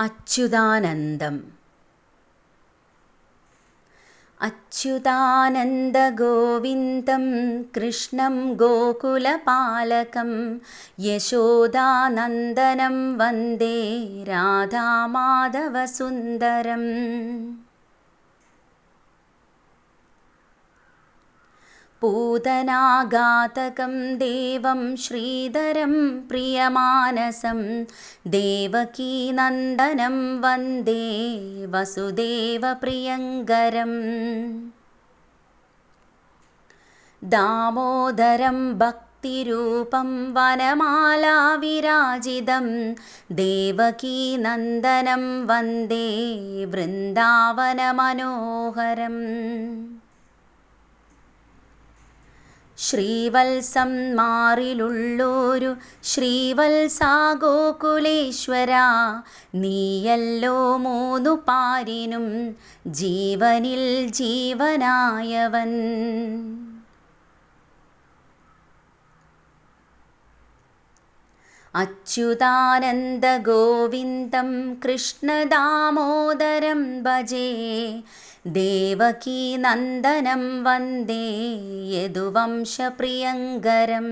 അച്യുതാനന്ദം. അച്യുതാനന്ദഗോവിന്ദം കൃഷ്ണം ഗോകുലപാലകം യശോദാനന്ദനം വന്ദേ രാധാമാധവസുന്ദരം. പൂതനാഘാതകം ദേവം ശ്രീധരം പ്രിയമാനസം. ദേവകീനന്ദനം വന്ദേ വസുദേവപ്രിയങ്കരം ദാമോദരം ഭക്തിരൂപം വനമാലാവിരാജിതം. ദേവകീനന്ദനം വന്ദേ വൃന്ദാവനമനോഹരം. ശ്രീവത്സം മാറിലുള്ളൊരു ശ്രീവത്സാഗോകുലേശ്വര നീയല്ലോ മൂന്നു പാരിനും ജീവനിൽ ജീവനായവൻ. അച്യുതാനന്ദഗോവിന്ദം കൃഷ്ണദാമോദരം ഭജേ. ദേവകീനന്ദനം വന്ദേ യദുവംശപ്രിയങ്കരം